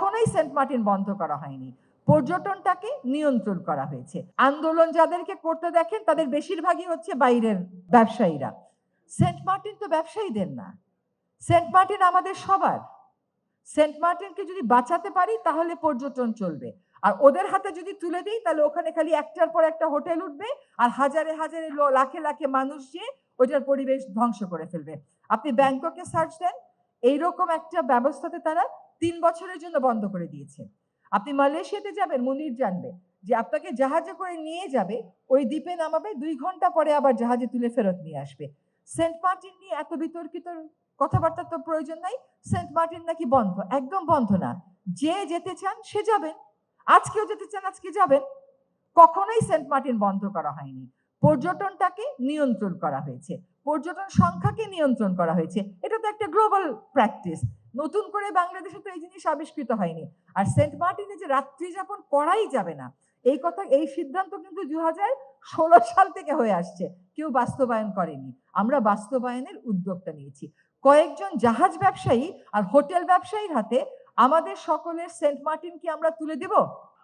কখনোই Saint Martin বন্ধ করা হয়নি। পর্যটনটাকে নিয়ন্ত্রণ করা হয়েছে। আন্দোলন যাদেরকে করতে দেখেন, তাদের বেশিরভাগই হচ্ছে বাইরের ব্যবসায়ীরা। সেন্ট মার্টিন তো ব্যবসায়ীদের না। সেন্ট মার্টিন আমাদের সবার। সেন্ট মার্টিনকে যদি বাঁচাতে পারি, তাহলে পর্যটন চলবে। আর ওদের হাতে যদি তুলে দিই, তাহলে ওখানে খালি একটার পর একটা হোটেল উঠবে, আর হাজারে হাজারে লাখে লাখে মানুষ যে ওইটার পরিবেশ ধ্বংস করে ফেলবে। আপনি ব্যাংককে সার্চ দেন, এইরকম একটা ব্যবস্থাতে তারা তিন বছরের জন্য বন্ধ করে দিয়েছে। আপনি মালয়েশিয়াতে যাবেন, মুনির জানবে যে আপনাকে জাহাজে করে নিয়ে যাবে, ওই দ্বীপে নামাবে, দুই ঘণ্টা পরে আবার জাহাজে তুলে ফেরত নিয়ে আসবে। সেন্ট মার্টিন নিয়ে এত বিতর্কিত কথাবার্তার তো প্রয়োজন নাই, সেন্ট মার্টিন নাকি বন্ধ? একদম বন্ধ না। যে যেতে চান, সে যাবেন। আজকেও যেতে চান, আজকে যাবেন। কখনোই সেন্ট মার্টিন বন্ধ করা হয়নি। পর্যটনটাকে নিয়ন্ত্রণ করা হয়েছে। পর্যটন সংখ্যাকে নিয়ন্ত্রণ করা হয়েছে। এটা তো একটা গ্লোবাল প্র্যাকটিস। নতুন করে বাংলাদেশে তো এই জিনিস আবিষ্কৃত হয়নি। আর সেন্ট মার্টিনে যে রাত্রি যাপন করাই যাবে না, এই কথা, এই সিদ্ধান্ত কিন্তু দু হাজার ষোলো সাল থেকে হয়ে আসছে। কেউ বাস্তবায়ন করেনি। আমরা বাস্তবায়নের উদ্যোগটা নিয়েছি। কয়েকজন জাহাজ ব্যবসায়ী আর হোটেল ব্যবসায়ীর হাতে আমাদের সকলের সেন্ট মার্টিন কি আমরা তুলে দেব?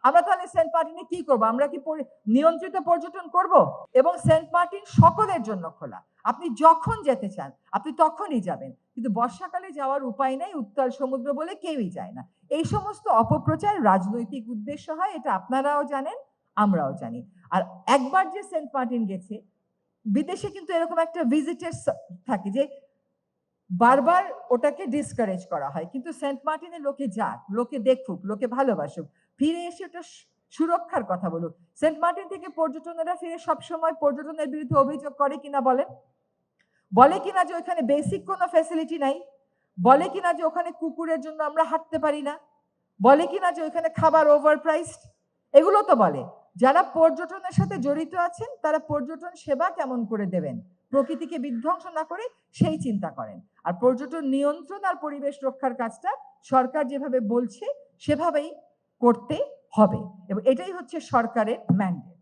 আমরা তাহলে সেন্ট মার্টিনে কি করব? আমরা কি নিয়ন্ত্রিত পর্যটন করব? এবং সেন্ট মার্টিন সকলের জন্য খোলা। আপনি যখন যেতে চান, আপনি তখনই যাবেন। কিন্তু বর্ষাকালে যাওয়ার উপায় নাই, উত্তাল সমুদ্র বলে কেউই যায় না। এই সমস্ত অপপ্রচার রাজনৈতিক উদ্দেশ্য হয়, এটা আপনারাও জানেন, আমরাও জানি। আর একবার যে সেন্ট মার্টিন গেছে, বিদেশে কিন্তু এরকম একটা ভিজিটার্স থাকে যে বারবার ওটাকে ডিসকারেজ করা হয়। কিন্তু সেন্ট মার্টিনে লোকে যাক, লোকে দেখুক, লোকে ভালোবাসুক, ফিরে এসে ওটা সুরক্ষার কথা বলুক। সেন্ট মার্টিন থেকে পর্যটনেরা ফিরে সবসময় পর্যটনের বিরুদ্ধে অভিযোগ করে কিনা বলেন? বলে কিনা যে ওখানে বেসিক কোনো ফ্যাসিলিটি নাই? বলে কিনা যে ওখানে কুকুরের জন্য আমরা হাঁটতে পারি না? বলে কিনা যে ওখানে খাবার ওভার প্রাইসড এগুলো তো বলে। যারা পর্যটনের সাথে জড়িত আছেন, তারা পর্যটন সেবা কেমন করে দেবেন? প্রকৃতিকে বিধ্বংস না করে সেই চিন্তা করেন। আর পর্যটন নিয়ন্ত্রণ আর পরিবেশ রক্ষার কাজটা সরকার যেভাবে বলছে, সেভাবেই করতে হবে। এবং এটাই হচ্ছে সরকারের ম্যান্ডেট